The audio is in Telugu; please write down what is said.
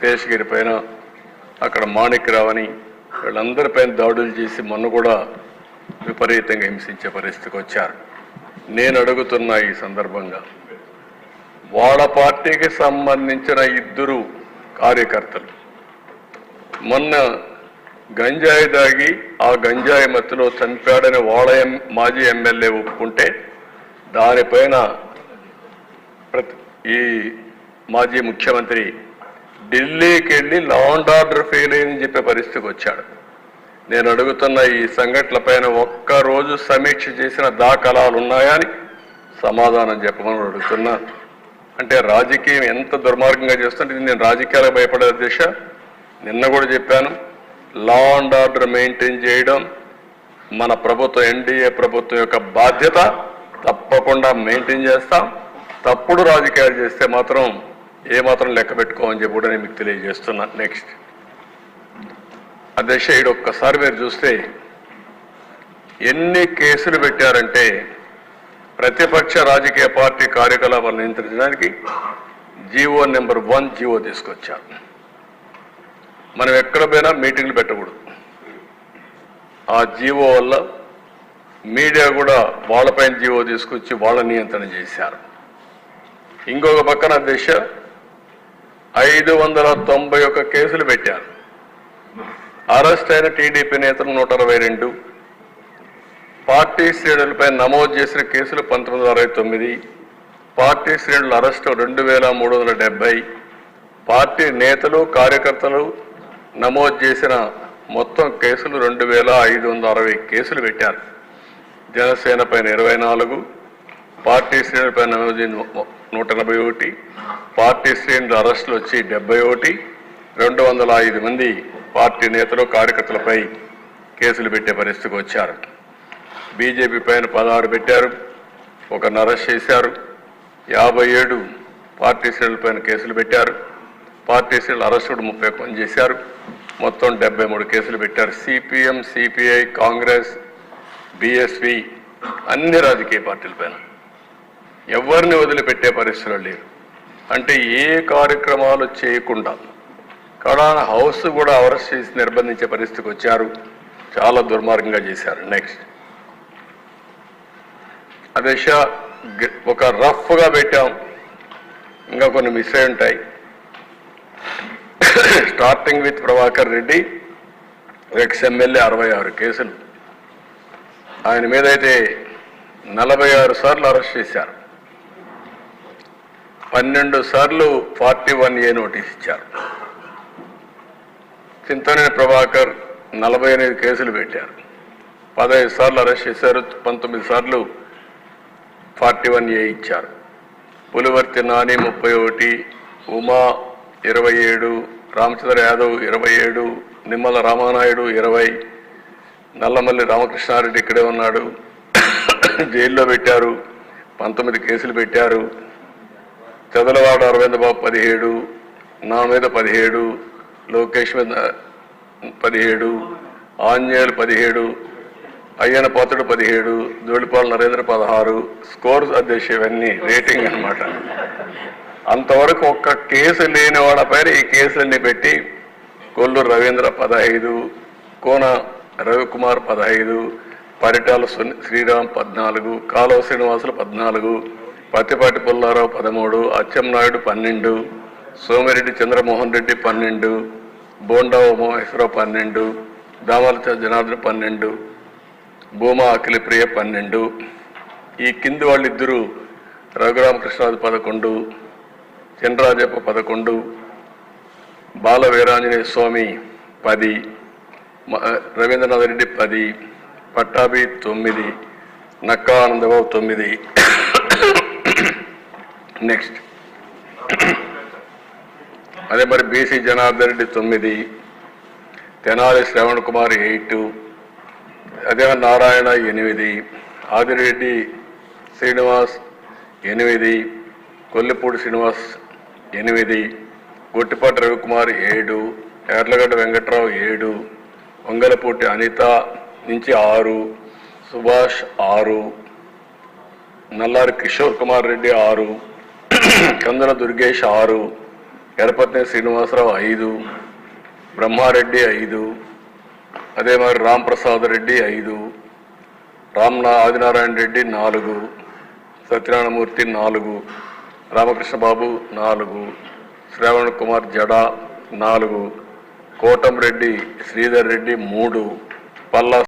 శేషగిరి పైన అక్కడ మాణిక్యరావు అని వీళ్ళందరిపైన దాడులు చేసి మొన్న కూడా విపరీతంగా హింసించే పరిస్థితికి వచ్చారు. నేను అడుగుతున్నా ఈ సందర్భంగా వాళ్ళ పార్టీకి సంబంధించిన ఇద్దరు కార్యకర్తలు మొన్న గంజాయి దాగి ఆ గంజాయి మత్తులో చంపాడని వాళ్ళ ఎం- మాజీ ఎమ్మెల్యే ఒప్పుకుంటే దానిపైన ప్రతి ఈ మాజీ ముఖ్యమంత్రి ఢిల్లీకి వెళ్ళి లా అండ్ ఆర్డర్ ఫెయిల్ అయిందని చెప్పే పరిస్థితికి వచ్చాడు. నేను అడుగుతున్న ఈ సంఘటనలపైన ఒక్కరోజు సమీక్ష చేసిన దాఖలాలు ఉన్నాయా అని సమాధానం చెప్పమని అడుగుతున్నా. అంటే రాజకీయం ఎంత దుర్మార్గంగా చేస్తుంటే నేను రాజకీయాలకు భయపడే దిశ. నిన్న కూడా చెప్పాను లా అండ్ ఆర్డర్ మెయింటైన్ చేయడం మన ప్రభుత్వం ఎన్డీఏ ప్రభుత్వం యొక్క బాధ్యత. తప్పకుండా మెయింటైన్ చేస్తాం. తప్పుడు రాజకీయాలు చేస్తే మాత్రం ఏ మాత్రం లెక్క పెట్టుకోమని చెప్పి కూడా నేను మీకు తెలియజేస్తున్నా. నెక్స్ట్ అధ్యక్ష ఈడు ఒక్కసారి మీరు చూస్తే ఎన్ని కేసులు పెట్టారంటే ప్రతిపక్ష రాజకీయ పార్టీ కార్యకలాపాలు నియంత్రించడానికి జీవో నెంబర్ వన్ జీవో తీసుకొచ్చారు. మనం ఎక్కడ పోయినా మీటింగ్లు పెట్టకూడదు. ఆ జీవో వల్ల మీడియా కూడా వాళ్ళపైన జీవో తీసుకొచ్చి వాళ్ళ నియంత్రణ చేశారు. ఇంకొక పక్కన దిశ ఐదు వందల తొంభై ఒక్క కేసులు పెట్టారు. అరెస్ట్ అయిన టీడీపీ నేతలు నూట అరవై రెండు. పార్టీ శ్రేణులపై నమోదు చేసిన కేసులు పంతొమ్మిది వందల అరవై తొమ్మిది. పార్టీ శ్రేణుల అరెస్టు రెండు వేల మూడు వందల డెబ్బై పార్టీ నేతలు కార్యకర్తలు నమోదు చేసిన మొత్తం కేసులు రెండు వేల ఐదు వందల అరవై కేసులు పెట్టారు. జనసేన పైన ఇరవై నాలుగు. పార్టీ శ్రేణులపై నమోదు నూట ఎనభై ఒకటి పార్టీ శ్రేణులు అరెస్టులు వచ్చి డెబ్బై ఒకటి రెండు వందల ఐదు మంది పార్టీ నేతలు కార్యకర్తలపై కేసులు పెట్టే పరిస్థితికి వచ్చారు. బీజేపీ పైన పదహారు పెట్టారు ఒకరిని అరెస్ట్ చేశారు యాభై ఏడు పార్టీ శ్రేణులపైన కేసులు పెట్టారు పార్టీ శ్రేణులు అరెస్ట్ కూడా ముప్పై పని చేశారు మొత్తం డెబ్బై మూడు కేసులు పెట్టారు. సిపిఎం సిపిఐ కాంగ్రెస్ బిఎస్పి అన్ని రాజకీయ పార్టీలపైన ఎవరిని వదిలిపెట్టే పరిస్థితులు లేరు. అంటే ఏ కార్యక్రమాలు చేయకుండా కడాన హౌస్ కూడా అరెస్ట్ చేసి నిర్బంధించే పరిస్థితికి వచ్చారు. చాలా దుర్మార్గంగా చేశారు. నెక్స్ట్ అదే ఒక రఫ్గా పెట్టాం. ఇంకా కొన్ని మిస్ అయి ఉంటాయి. Starting with Prabhakar Reddy ex MLA అరవై ఆరు కేసులు. ఆయన మీద అయితే నలభై ఆరు సార్లు అరెస్ట్ చేశారు. పన్నెండు సార్లు ఫార్టీ వన్ ఏ నోటీస్ ఇచ్చారు. చింతనేని ప్రభాకర్ నలభై ఎనిమిది కేసులు పెట్టారు. పదహైదు సార్లు అరెస్ట్ చేశారు పంతొమ్మిది సార్లు ఫార్టీ వన్ ఏ ఇచ్చారు. పులివర్తి నాని ముప్పై ఒకటి ఉమా ఇరవై ఏడు రామచంద్ర యాదవ్ ఇరవై ఏడు నిమ్మల రామానాయుడు ఇరవై నల్లమల్లి రామకృష్ణారెడ్డి ఇక్కడే ఉన్నాడు. జైల్లో పెట్టారు పంతొమ్మిది కేసులు పెట్టారు. చదలవాడ అరవింద బాబు పదిహేడు నా మీద పదిహేడు లోకేష్ మీద పదిహేడు ఆంజనేయులు పదిహేడు అయ్యన పాత్రుడు పదిహేడు ధూళిపాల నరేంద్ర పదహారు స్కోర్స్ అధ్యక్ష ఇవన్నీ రేటింగ్ అన్నమాట. అంతవరకు ఒక్క కేసు లేని వాళ్ళపైన ఈ కేసులన్నీ పెట్టి కొల్లు రవీంద్ర పదహైదు కోన రవికుమార్ పదహైదు పరిటాల శ్రీరామ్ పద్నాలుగు కాలువ శ్రీనివాసులు పద్నాలుగు పత్తిపాటి పుల్లారావు పదమూడు అచ్చెంనాయుడు పన్నెండు సోమిరెడ్డి చంద్రమోహన్ రెడ్డి పన్నెండు బోండా ఉమహేశ్వరరావు పన్నెండు దామల జనార్దన్ పన్నెండు భూమా అఖిలప్రియ పన్నెండు. ఈ కింది వాళ్ళిద్దరూ రఘురామకృష్ణాది పదకొండు చినరాజప్ప పదకొండు బాల వీరాంజనేయ స్వామి పది మ- రవీంద్రనాథ్ రెడ్డి పది పట్టాభి తొమ్మిది నక్కా ఆనందబాబు తొమ్మిది. నెక్స్ట్ అదే మరి బీసీ జనార్దన్ రెడ్డి తొమ్మిది తెనాలి శ్రవణ్ కుమార్ ఎయిట్ అదే నారాయణ ఎనిమిది ఆదిరెడ్డి శ్రీనివాస్ ఎనిమిది కొల్లిపూడి శ్రీనివాస్ ఎనిమిది గొట్టిపాటి రవికుమార్ ఏడు ఎర్లగడ్డ వెంకట్రావు ఏడు వంగలపూటి అనిత నుంచి ఆరు సుభాష్ ఆరు నల్లారి కిషోర్ కుమార్ రెడ్డి ఆరు కందన దుర్గేష్ ఆరు ఎడపతిని శ్రీనివాసరావు ఐదు బ్రహ్మారెడ్డి ఐదు అదే మరి రాంప్రసాద్ రెడ్డి ఐదు రామ్నా ఆదినారాయణ రెడ్డి నాలుగు సత్యనారాయణమూర్తి నాలుగు రామకృష్ణబాబు నాలుగు శ్రావణ్ కుమార్ జడా నాలుగు కోటం రెడ్డి శ్రీధర్ రెడ్డి మూడు పల్లా